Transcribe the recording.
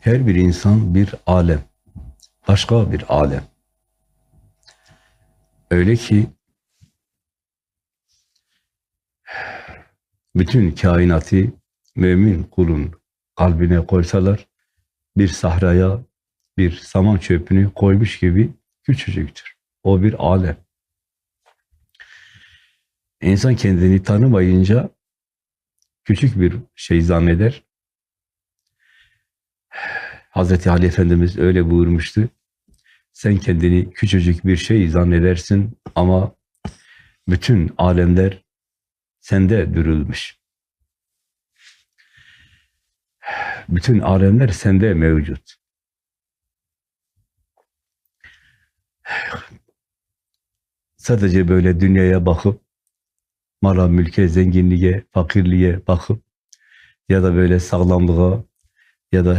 Her bir insan bir alem. Başka bir alem. Öyle ki bütün kainatı mümin kulun kalbine koysalar bir sahraya bir saman çöpünü koymuş gibi küçücüktür. O bir alem. İnsan kendini tanımayınca küçük bir şey zanneder. Hazreti Ali Efendimiz öyle buyurmuştu. Sen kendini küçücük bir şey zannedersin ama bütün alemler sende dürülmüş. Bütün alemler sende mevcut. Sadece böyle dünyaya bakıp mala, mülke, zenginliğe, fakirliğe bakıp ya da böyle sağlamlığa ya da